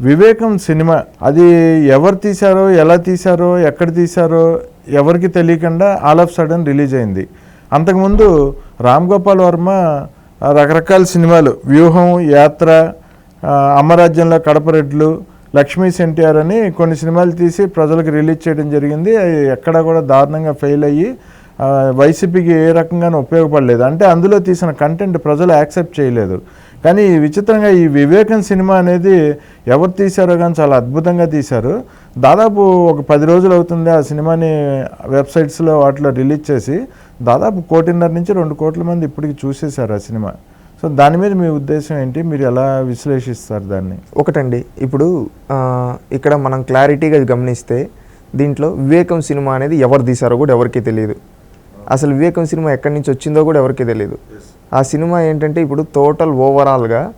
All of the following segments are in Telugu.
వివేకం సినిమా. అది ఎవరు తీశారో ఎలా తీశారో ఎక్కడ తీశారో ఎవరికి తెలియకుండా ఆల్ ఆఫ్ సడన్ రిలీజ్ అయింది. అంతకుముందు రామ్ గోపాల్ వర్మ రకరకాల సినిమాలు వ్యూహం యాత్ర అమరాజ్యంలో అమ్మరాజ్యంలో కడపరెడ్లు లక్ష్మీ ఎన్టీఆర్ అని కొన్ని సినిమాలు తీసి ప్రజలకు రిలీజ్ చేయడం జరిగింది. అవి ఎక్కడా కూడా దారుణంగా ఫెయిల్ అయ్యి వైసీపీకి ఏ రకంగానూ ఉపయోగపడలేదు. అంటే అందులో తీసిన కంటెంట్ ప్రజలు యాక్సెప్ట్ చేయలేదు. కానీ విచిత్రంగా ఈ వివేకం సినిమా అనేది ఎవరు తీశారో కానీ చాలా అద్భుతంగా తీశారు. దాదాపు ఒక పది రోజులు అవుతుంది ఆ సినిమాని వెబ్సైట్స్లో వాటిలో రిలీజ్ చేసి దాదాపు కోటిన్నర నుంచి రెండు కోట్ల మంది ఇప్పటికి చూసేశారు ఆ సినిమా. సో దాని మీద మీ ఉద్దేశం ఏంటి? మీరు ఎలా విశ్లేషిస్తారు దాన్ని? ఒకటండి. ఇప్పుడు ఇక్కడ మనం క్లారిటీగా గమనిస్తే దీంట్లో వివేకం సినిమా అనేది ఎవరు తీశారో కూడా ఎవరికీ తెలియదు. అసలు వివేకం సినిమా ఎక్కడి నుంచి వచ్చిందో కూడా ఎవరికీ తెలియదు. ఆ సినిమా ఏంటంటే ఇప్పుడు టోటల్ ఓవరాల్గా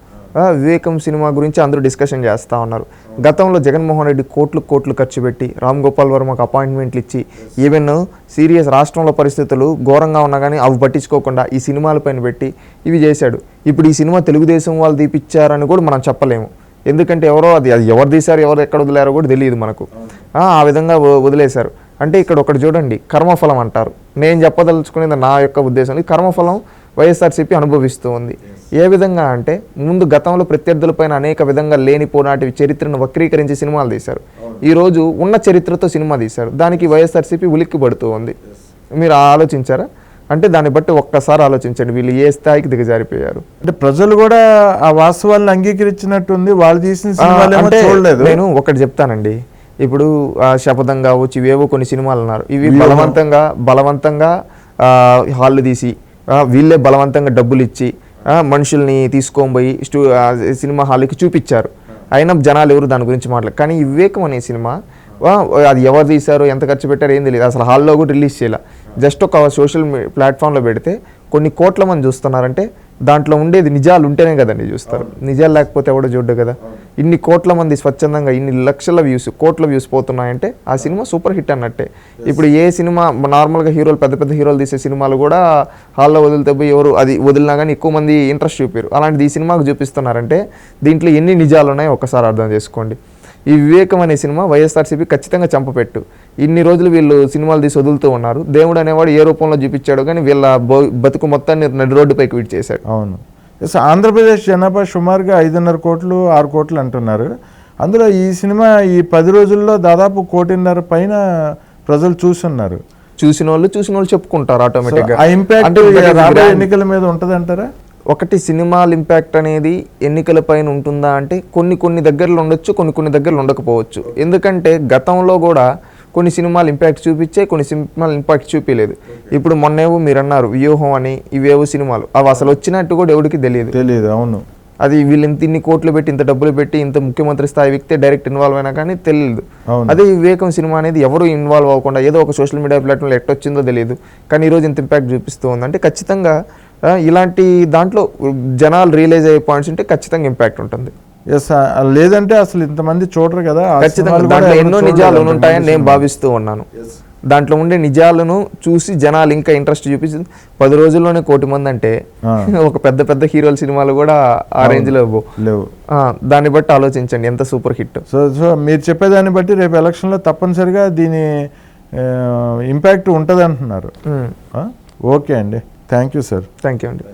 వివేకం సినిమా గురించి అందరూ డిస్కషన్ చేస్తూ ఉన్నారు. గతంలో జగన్మోహన్ రెడ్డి కోట్లు కోట్లు ఖర్చు పెట్టి రామ్ గోపాల్ వర్మకు అపాయింట్మెంట్లు ఇచ్చి ఈవెన్ సీరియస్ రాష్ట్రంలో పరిస్థితులు ఘోరంగా ఉన్నా కానీ అవి పట్టించుకోకుండా ఈ సినిమాల పైన పెట్టి ఇవి చేశాడు. ఇప్పుడు ఈ సినిమా తెలుగుదేశం వాళ్ళు తీపిచ్చారని కూడా మనం చెప్పలేము. ఎందుకంటే ఎవరో అది అది ఎవరు తీశారు ఎవరు ఎక్కడ వదిలారో కూడా తెలియదు మనకు. ఆ, విధంగా వదిలేశారు. అంటే ఇక్కడ ఒకటి చూడండి కర్మఫలం అంటారు. నేను చెప్పదలుచుకునేది నా యొక్క ఉద్దేశం కర్మఫలం వైఎస్ఆర్సీపీ అనుభవిస్తూ ఉంది. ఏ విధంగా అంటే ముందు గతంలో ప్రత్యర్థులపైన అనేక విధంగా లేనిపోనాటి చరిత్రను వక్రీకరించి సినిమాలు తీశారు. ఈ రోజు ఉన్న చరిత్రతో సినిమా తీశారు. దానికి వైఎస్ఆర్సీపీ ఉలిక్కి పడుతూ ఉంది మీరు ఆలోచించారా? అంటే దాన్ని బట్టి ఒక్కసారి ఆలోచించండి. వీళ్ళు ఏ స్థాయికి దిగజారిపోయారు? అంటే ప్రజలు కూడా ఆ వాస్తవాలను అంగీకరించినట్టుంది. వాళ్ళు తీసిన సినిమాలు చూడలేదు. నేను ఒకటి చెప్తానండి. ఇప్పుడు ఆ, శపథం కావచ్చు ఇవేవో కొన్ని సినిమాలు అన్నారు. ఇవి. బలవంతంగా బలవంతంగా హాళ్ళు తీసి వీళ్ళే బలవంతంగా డబ్బులు ఇచ్చి మనుషుల్ని తీసుకొని పోయి స్టూ సినిమా హాల్కి చూపించారు అయినా జనాలు ఎవరు దాని గురించి మాట్లాడు కానీ వివేకం అనే సినిమా అది ఎవరు తీశారు ఎంత ఖర్చు పెట్టారో ఏం తెలియదు. అసలు హాల్లో కూడా రిలీజ్ చేయాలి. జస్ట్ ఒక సోషల్ ప్లాట్ఫామ్లో పెడితే కొన్ని కోట్ల మంది చూస్తున్నారంటే దాంట్లో ఉండేది నిజాలు ఉంటేనే కదండి చూస్తారు. నిజాలు లేకపోతే ఎవడో చూడ్డు కదా. ఇన్ని కోట్ల మంది స్వచ్ఛందంగా ఇన్ని లక్షల వ్యూస్ కోట్ల వ్యూస్ పోతున్నాయంటే ఆ సినిమా సూపర్ హిట్ అన్నట్టే. ఇప్పుడు ఏ సినిమా నార్మల్గా హీరోలు పెద్ద పెద్ద హీరోలు తీసే సినిమాలు కూడా హాల్లో వదిలితే పోయి ఎవరు అది వదిలినా కానీ ఎక్కువ మంది ఇంట్రెస్ట్ చూపారు. అలాంటిది ఈ సినిమాకు చూపిస్తున్నారంటే దీంట్లో ఎన్ని నిజాలు ఉన్నాయో ఒక్కసారి అర్థం చేసుకోండి. ఈ వివేకం అనే సినిమా వైఎస్ఆర్సీపీ ఖచ్చితంగా చంపపెట్టు ఇన్ని రోజులు వీళ్ళు సినిమాలు తీసి వదులుతూ ఉన్నారు. దేవుడు అనేవాడు ఏ రూపంలో చూపించాడు కానీ వీళ్ళ బ- బతుకు మొత్తాన్ని నడి రోడ్డుపైకి విడి చేశాడు అవును. ఆంధ్రప్రదేశ్ జనాభా సుమారుగా ఐదున్నర కోట్లు ఆరు కోట్లు అంటున్నారు. అందులో ఈ సినిమా ఈ పది రోజుల్లో దాదాపు కోటిన్నర పైన ప్రజలు చూస్తున్నారు. చూసిన వాళ్ళు చూసిన వాళ్ళు చెప్పుకుంటారు ఆటోమేటిక్ ఆ ఇంపాక్ట్ రాబోయే ఎన్నికల మీద ఉంటదంటారా? ఒకటి సినిమాల ఇంపాక్ట్ అనేది ఎన్నికల పైన ఉంటుందా అంటే కొన్ని కొన్ని దగ్గరలో ఉండొచ్చు కొన్ని కొన్ని దగ్గరలో ఉండకపోవచ్చు. ఎందుకంటే గతంలో కూడా కొన్ని సినిమాలు ఇంపాక్ట్ చూపించే కొన్ని సినిమాలు ఇంపాక్ట్ చూపించలేదు ఇప్పుడు మొన్నేవో మీరు అన్నారు వ్యూహం అని ఇవేవో సినిమాలు. అవి అసలు వచ్చినట్టు కూడా ఎవరికి తెలియదు. తెలియదు అవును. అది వీళ్ళు ఇంత ఇన్ని కోట్లు పెట్టి ఇంత డబ్బులు పెట్టి ఇంత ముఖ్యమంత్రి స్థాయి వ్యక్తి డైరెక్ట్ ఇన్వాల్వ్ అయినా కానీ తెలియదు. అదే వివేకం సినిమా అనేది ఎవరు ఇన్వాల్వ్ అవ్వకుండా ఏదో ఒక సోషల్ మీడియా ప్లాట్ఫామ్లో ఎట్టొచ్చిందో తెలియదు. కానీ ఈరోజు ఇంత ఇంపాక్ట్ చూపిస్తూ ఉంది. అంటే ఖచ్చితంగా ఇలాంటి దాంట్లో జనాలు రియలైజ్ అయ్యే పాయింట్స్ ఉంటే ఖచ్చితంగా ఇంపాక్ట్ ఉంటుంది. ఎస్ లేదంటే అసలు ఇంతమంది చూడరు కదా. ఖచ్చితంగా ఎన్నో నిజాలు ఉంటాయని నేను. భావిస్తూ ఉన్నాను. దాంట్లో ఉండే నిజాలను చూసి జనాలు ఇంకా ఇంట్రెస్ట్ చూపించి పది రోజుల్లోనే కోటి మంది అంటే. ఒక పెద్ద పెద్ద హీరోల సినిమాలు కూడా ఆ రేంజ్లో. లేవు. దాన్ని బట్టి ఆలోచించండి ఎంత సూపర్ హిట్. సో సో మీరు చెప్పేదాన్ని బట్టి రేపు ఎలక్షన్లో తప్పనిసరిగా దీని ఇంపాక్ట్ ఉంటుంది అంటున్నారు ఓకే అండి. Thank you sir. Thank you అండి.